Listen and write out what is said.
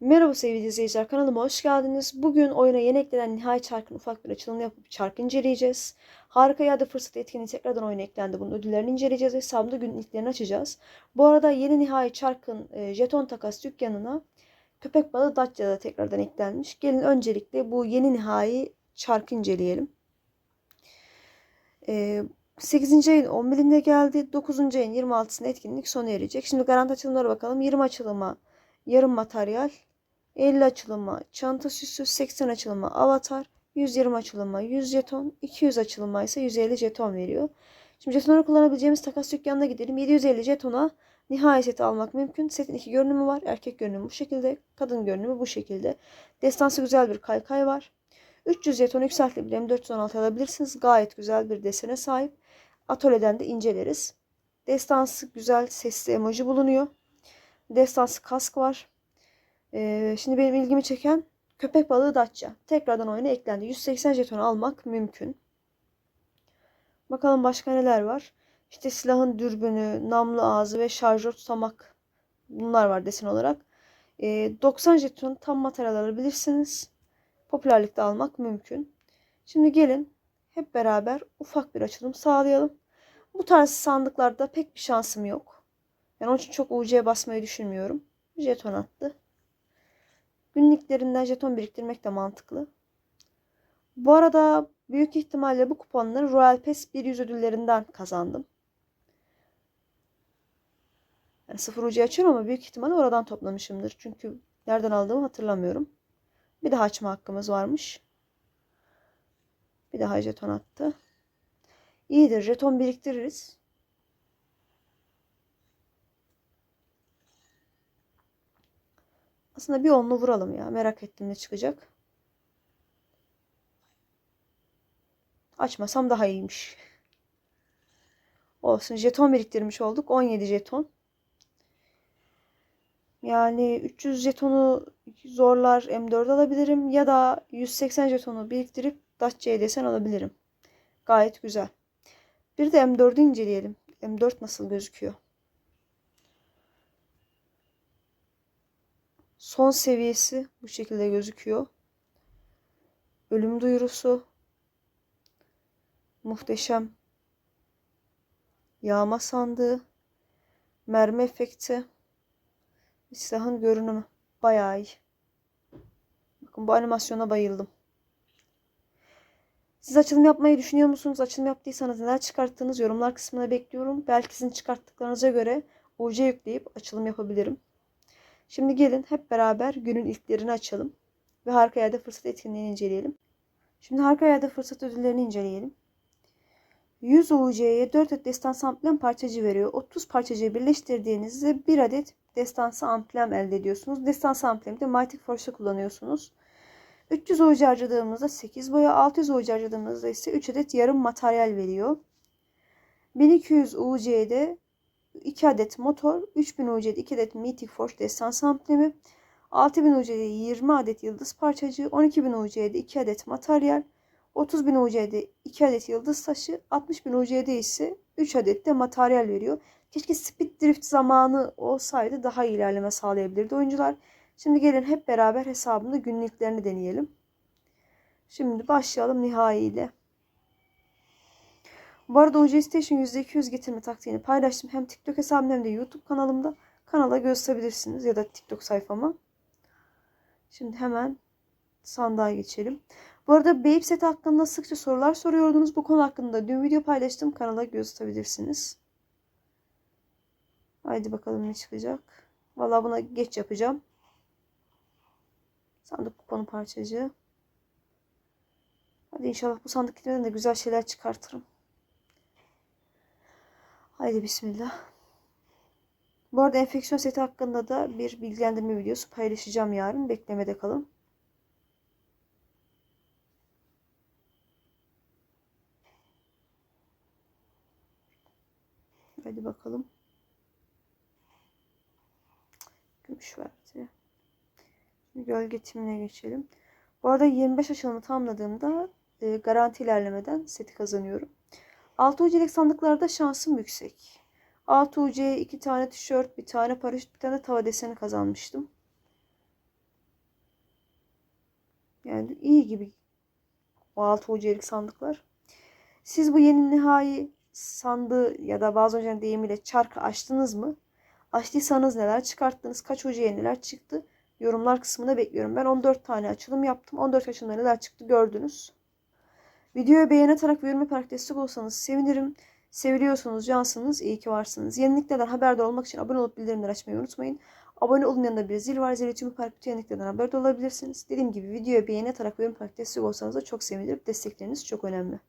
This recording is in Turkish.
Merhaba sevgili izleyiciler kanalıma hoş geldiniz. Bugün oyuna yeni eklenen Nihai Çark'ın ufak bir açılımını yapıp çarkı inceleyeceğiz. Harika Yerde Fırsat etkinliği tekrardan oyuna eklendi. Bunun ödüllerini inceleyeceğiz. Hesabımda günün ilklerini açacağız. Bu arada yeni Nihai Çark'ın e, jeton takas dükkanına köpek balığı Datça'da tekrardan eklenmiş. Gelin öncelikle bu yeni Nihai Çark'ı inceleyelim. E, 8. ayın 11'inde geldi. 9. ayın 26'sında etkinlik sona erecek. Şimdi garanti açılımlara bakalım. 20 açılıma yarım materyal, 50 açılıma çanta süsü, 80 açılıma avatar, 120 açılıma 100 jeton, 200 açılıma ise 150 jeton veriyor. Şimdi jetonları kullanabileceğimiz takas dükkanına gidelim. 750 jetona nihai seti almak mümkün. Setin iki görünümü var. Erkek görünümü bu şekilde, kadın görünümü bu şekilde. Destansı güzel bir kaykay var. 300 jeton yükseltilebilir. M416 alabilirsiniz. Gayet güzel bir desene sahip. Atölyeden de inceleriz. Destansı güzel sesli emoji bulunuyor. Destansı kask var. Ee, şimdi benim ilgimi çeken köpek balığı Datça. Tekrardan oyuna eklendi. 180 jeton almak mümkün. Bakalım başka neler var. İşte silahın dürbünü, namlu ağzı ve şarjör tutamak. Bunlar var desen olarak. Ee, 90 jeton tam materyal alabilirsiniz. Popülerlikte almak mümkün. Şimdi gelin hep beraber ufak bir açılım sağlayalım. Bu tarz sandıklarda pek bir şansım yok. Yani onun için çok UC'ye basmayı düşünmüyorum. Jeton attı. Günlüklerinden jeton biriktirmek de mantıklı. Bu arada büyük ihtimalle bu kuponları Royal Pass 100 ödüllerinden kazandım. Yani sıfır ucu açıyorum ama büyük ihtimalle oradan toplamışımdır. Çünkü nereden aldığımı hatırlamıyorum. Bir daha açma hakkımız varmış. Bir daha jeton attı. İyidir. Jeton biriktiririz. Aslında bir onlu vuralım ya. Merak ettim ne çıkacak. Açmasam daha iyiymiş. Olsun. Jeton biriktirmiş olduk. 17 jeton. Yani 300 jetonu zorlar M4 alabilirim. Ya da 180 jetonu biriktirip Dacia'ya desen alabilirim. Gayet güzel. Bir de M4'ü inceleyelim. M4 nasıl gözüküyor? Son seviyesi bu şekilde gözüküyor. Ölüm duyurusu. Muhteşem. Yağma sandığı. Mermi efekti. Silahın görünümü. Bayağı iyi. Bakın bu animasyona bayıldım. Siz açılım yapmayı düşünüyor musunuz? Açılım yaptıysanız neler çıkarttığınız yorumlar kısmına bekliyorum. Belki sizin çıkarttıklarınıza göre UC yükleyip açılım yapabilirim. Şimdi gelin hep beraber günün ilklerini açalım. Ve harika yerde fırsat etkinliğini inceleyelim. Şimdi harika yerde fırsat ödüllerini inceleyelim. 100 UC'ye 4 adet destansı amblem parçacı veriyor. 30 parçacıyı birleştirdiğinizde 1 adet destansı amblem elde ediyorsunuz. Destansı amblemi de Mighty Force'da kullanıyorsunuz. 300 UC harcadığımızda 8 boya, 600 UC harcadığımızda ise 3 adet yarım materyal veriyor. 1200 UC'de 2 adet motor, 3000 UC'de 2 adet Mythic Force destans amblemi, 6000 UC'de 20 adet yıldız parçacığı, 12000 UC'de 2 adet materyal, 30000 UC'de 2 adet yıldız taşı, 60000 UC'de ise 3 adet de materyal veriyor. Keşke speed drift zamanı olsaydı daha iyi ilerleme sağlayabilirdi oyuncular. Şimdi gelin hep beraber hesabında günlüklerini deneyelim. Şimdi başlayalım nihai ile. Bu arada OG Station %200 getirme taktiğini paylaştım. Hem TikTok hesabımda hem de YouTube kanalımda. Kanala gösterebilirsiniz ya da TikTok sayfama. Şimdi hemen sandığa geçelim. Bu arada Babe set hakkında sıkça sorular soruyordunuz. Bu konu hakkında dün video paylaştım. Kanala gösterebilirsiniz. Haydi bakalım ne çıkacak. Valla buna geç yapacağım. Sandık kuponu parçacığı. Hadi inşallah bu sandıklardan da güzel şeyler çıkartırım. Haydi bismillah. Bu arada enfeksiyon seti hakkında da bir bilgilendirme videosu paylaşacağım yarın. Beklemede kalın. Hadi bakalım. Gümüş verdi. Şimdi gölge timine geçelim. Bu arada 25 aşılımı tamamladığımda e, garanti ilerlemeden seti kazanıyorum. 6 UC'lik sandıklarda şansım yüksek. 6 UC'ye 2 tane tişört, bir tane paraşüt, bir tane tava deseni kazanmıştım. Yani iyi gibi o 6 UC'lik sandıklar. Siz bu yeni nihai sandığı ya da bazı önceden deyimiyle çarkı açtınız mı? Açtıysanız neler çıkarttınız? Kaç UC'ye neler çıktı? Yorumlar kısmına bekliyorum. Ben 14 tane açılım yaptım. 14 açılımda neler çıktı gördünüz. Videoyu beğeni atarak ve yorum yaparak destek olsanız sevinirim. Seviliyorsunuz, cansınız, iyi ki varsınız. Yeniliklerden haberdar olmak için abone olup bildirimleri açmayı unutmayın. Abone olun yanında bir zil var. Zili tüm yaparak bütün yeniliklerden haberdar olabilirsiniz. Dediğim gibi videoya beğeni atarak ve yorum yaparak destek olsanız da çok sevinirim. Destekleriniz çok önemli.